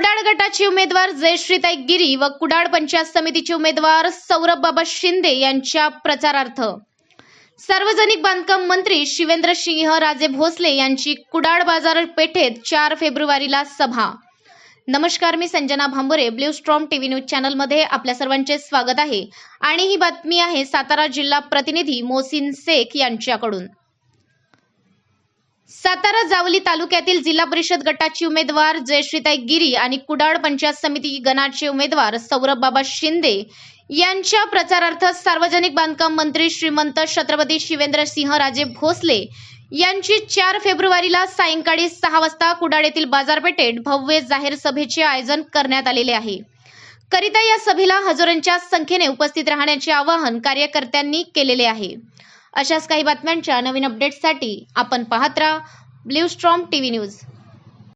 कुडाळ गटाचे उमेदवार जयश्रीताई गिरी व कुडाळ पंचायत समितीचे उमेदवार सौरभ बाबा शिंदे यांच्या प्रचारार्थ. सार्वजनिक बांधकाम मंत्री शिवेंद्र सिंह राजे भोसले यांची कुडाळ बाजार पेठेत चार फेब्रुवारीला सभा. नमस्कार मी Sanjana Bhambure blue storm TV news चॅनलमध्ये आपल्या सर्वांचे स्वागत आहे. आणि ही बातमी आहे सातारा जिल्हा प्रतिनिधी मोसिन शेख यांच्याकडून. सातारा जावली तालुक्यातील जिल्हा परिषद गटाची उमेदवार जयश्रीताई गिरी आणि कुडाळ पंचायत समिती गणाचे उमेदवार सौरभ बाबा शिंदे यांच्या प्रचारार्थ सार्वजनिक बांधकाम मंत्री श्रीमंत छत्रपती शिवेंद्र सिंह राजे भोसले यांची चार फेब्रुवारीला सायंकाळी सहा वाजता कुडाळ येथील बाजारपेठेत भव्य जाहीर सभेचे आयोजन करण्यात आलेले आहे. करिता या सभेला हजारांच्या संख्येने उपस्थित राहण्याचे आवाहन कार्यकर्त्यांनी केलेले आहे. अशाच काही बातम्यांच्या नवीन अपडेट्ससाठी आपण पाहत राहा. Blue Storm TV news.